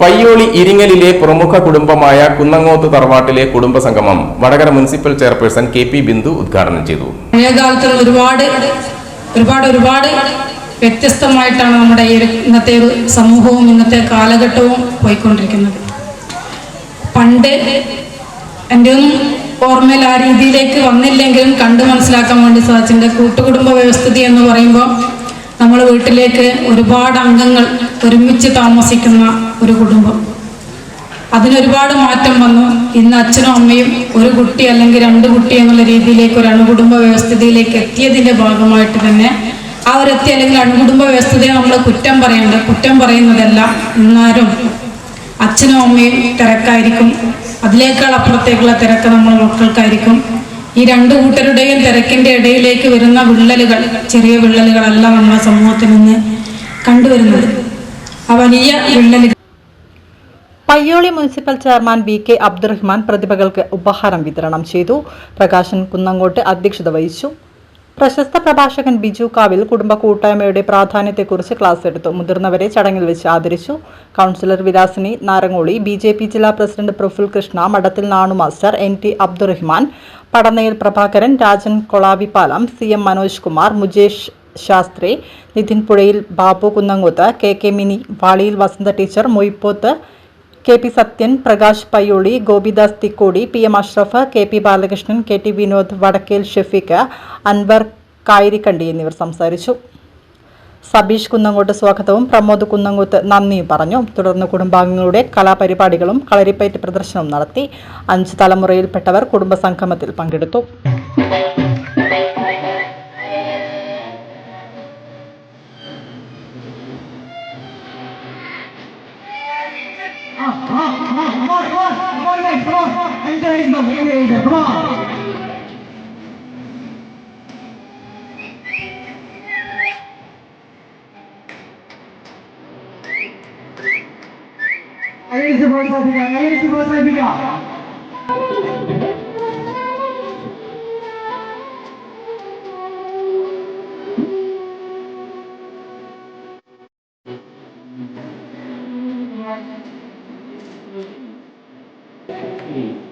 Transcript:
പയ്യോളി ഇരിങ്ങലിലെ പ്രമുഖ കുടുംബമായ കുന്നങ്ങോത്ത് തറവാട്ടിലെ കുടുംബ സംഗമം Vadakara municipal chairperson K P Bindu ഉദ്ഘാടനം ചെയ്തു. പഴയ കാലത്തുള്ള ഒരുപാട് ഒരുപാട് ഒരുപാട് വ്യത്യസ്തമായിട്ടാണ് നമ്മുടെ ഇന്നത്തെ ഒരു സമൂഹവും ഇന്നത്തെ കാലഘട്ടവും പോയിക്കൊണ്ടിരിക്കുന്നത്. പണ്ട് എന്റെ ഒന്നും ഓർമ്മയിൽ ആ രീതിയിലേക്ക് വന്നില്ലെങ്കിലും കണ്ടു മനസ്സിലാക്കാൻ വേണ്ടി സാധിച്ചിട്ടുണ്ട്. കൂട്ടുകുടുംബ വ്യവസ്ഥിതി എന്ന് പറയുമ്പോൾ നമ്മൾ വീട്ടിലേക്ക് ഒരുപാട് അംഗങ്ങൾ ഒരുമിച്ച് താമസിക്കുന്ന ഒരു കുടുംബം. അതിനൊരുപാട് മാറ്റം വന്നു. ഇന്ന് അച്ഛനും അമ്മയും ഒരു കുട്ടി അല്ലെങ്കിൽ രണ്ട് കുട്ടി എന്നുള്ള രീതിയിലേക്ക് ഒരു അണുകുടുംബ വ്യവസ്ഥിതിയിലേക്ക് എത്തിയതിന്റെ ഭാഗമായിട്ട് തന്നെ ആ ഒരു എത്തി അല്ലെങ്കിൽ അണുകുടുംബ വ്യവസ്ഥതയെ നമ്മൾ കുറ്റം പറയേണ്ട കുറ്റം പറയുന്നതല്ല എന്നാലും അച്ഛനും അമ്മയും തിരക്കായിരിക്കും. അതിനേക്കാൾ അപ്പുറത്തേക്കുള്ള തിരക്ക് നമ്മൾ മക്കൾക്കായിരിക്കും. ഈ രണ്ട് കൂട്ടരുടെയും തിരക്കിന്റെ ഇടയിലേക്ക് വരുന്ന വിള്ളലുകൾ ചെറിയ വിള്ളലുകളല്ല നമ്മുടെ സമൂഹത്തിൽ നിന്ന് കണ്ടുവരുന്നത്. ആ വലിയ വിള്ളലുകൾ Payyoli municipal chairman V K Abdurahman പ്രതിഭകൾക്ക് ഉപഹാരം വിതരണം ചെയ്തു. പ്രകാശൻ കുന്നങ്കോട്ട് അധ്യക്ഷത വഹിച്ചു. പ്രശസ്ത പ്രഭാഷകൻ ബിജു കാവിൽ കുടുംബ കൂട്ടായ്മയുടെ പ്രാധാന്യത്തെക്കുറിച്ച് ക്ലാസ് എടുത്തു. മുതിർന്നവരെ ചടങ്ങിൽ വെച്ച് ആദരിച്ചു. Councillor Vilasini Narangoli B J P ജില്ലാ president Praphul Krishna Madathil Nanu master N T Abdurahman Padannayil Prabhakaran Rajan Kolavipalam C M Manoj Kumar Mujesh Shastri Nithin Puzhayil Babu Kunnangoth K K Mini Valiyil Vasantha teacher Moypoth K P Sathyan Prakash Payyoli Gopidas Thikkodi P M Ashraf K P Balakrishnan K T Vinod Vadakkel Shefeeq Anwar Kayirikkandi എന്നിവർ സംസാരിച്ചു. സബീഷ് കുന്നങ്കോട്ട് സ്വാഗതവും. പ്രമോദ് കുന്നങ്കോത്ത് നന്ദിയും പറഞ്ഞു. തുടർന്ന് കുടുംബാംഗങ്ങളുടെ കലാപരിപാടികളും കളരിപ്പയറ്റ് പ്രദർശനവും നടത്തി. അഞ്ച് തലമുറയിൽപ്പെട്ടവർ കുടുംബസംഗമത്തിൽ പങ്കെടുത്തു. come on, come on, come on, guys, come on. Encourage them, encourage them, come on. Ayo, support saya juga. Ayo, support saya juga. 嗯。